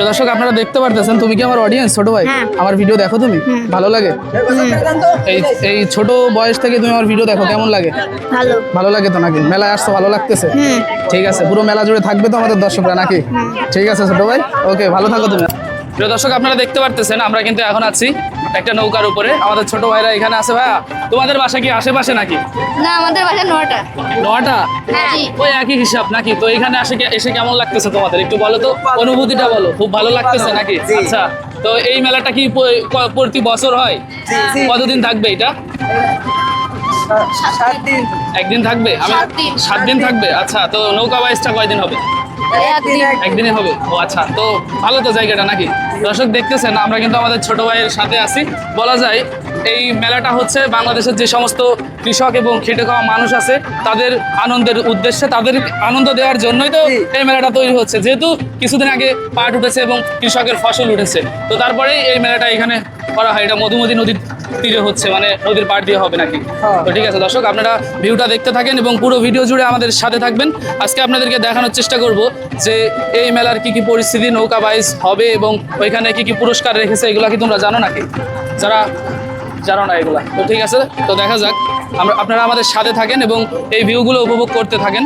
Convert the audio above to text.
প্রিয় দর্শক আপনারা দেখতে পারতেছেন তুমি কি আমার অডিয়েন্স ছোট ভাই? হ্যাঁ। আমার ভিডিও দেখো তুমি? ভালো লাগে? এই এই ছোট বয়স থেকে তুমি আমার ভিডিও দেখো কেমন লাগে? ভালো। ভালো লাগে তো নাকি? মেলায় আসছো ভালো লাগতেছে? ঠিক আছে পুরো মেলা জুড়ে থাকবে তো আমাদের দর্শকরা নাকি? ঠিক আছে ছোট ভাই? ওকে ভালো থাকো তুমি। প্রিয় দর্শক আপনারা দেখতে পারতেছেন আমরা কিন্তু এখন আছি একটা নৌকার উপরে। আমাদের ছোট ভাইরা এখানে আছে ভাইয়া। তোমাদের বাসা কি আশেপাশে নাকি? না আমাদের বাসা নটা। নটা? হ্যাঁ। ওই একই হিসাব নাকি? তো এখানে আসে এসে কেমন লাগতেছে তোমাদের? একটু বলো তো। অনুভূতিটা বলো। খুব ভালো লাগতেছে নাকি? আচ্ছা। তো এই মেলাটা কি প্রতি বছর হয়? কতদিন থাকবে এটা? একদিন থাকবে? আমি সাত দিন। সাত দিন থাকবে? আচ্ছা। তো নৌকা বাইশটা কয়দিন হবে? একদিন হবে। ও আচ্ছা তো ভালো তো জায়গাটা নাকি? দর্শক দেখতেছেন আমরা কিন্তু আমাদের ছোট ভাইয়ের সাথে আছি। বলা যায় এই মেলাটা হচ্ছে বাংলাদেশের যে সমস্ত কৃষক এবং খেটে খাওয়া মানুষ আছে তাদের আনন্দের উদ্দেশ্যে তাদের আনন্দ দেওয়ার জন্যই তো এই মেলাটা তৈরি হচ্ছে। যেহেতু কিছুদিন আগে পাট উঠেছে এবং কৃষকের ফসল উঠেছে তো তারপরেই এই মেলাটা এখানে করা হয়। এটা মধুমতি নদীর তীরে হচ্ছে মানে নদীর পাড় দিয়ে হবে নাকি? তো ঠিক আছে দর্শক আপনারা ভিউটা দেখতে থাকেন এবং পুরো ভিডিও জুড়ে আমাদের সাথে থাকবেন। আজকে আপনাদেরকে দেখানোর চেষ্টা করব যে এই মেলার কি কি পরিস্থিতি নৌকা বাইজ হবে এবং ওইখানে কি কি পুরস্কার রেখেছে এগুলা কি তোমরা জানো নাকি? যারা জানো না এগুলা। তো ঠিক আছে তো দেখা যাক। আমরা আপনারা আমাদের সাথে থাকেন এবং এই ভিউগুলো উপভোগ করতে থাকেন।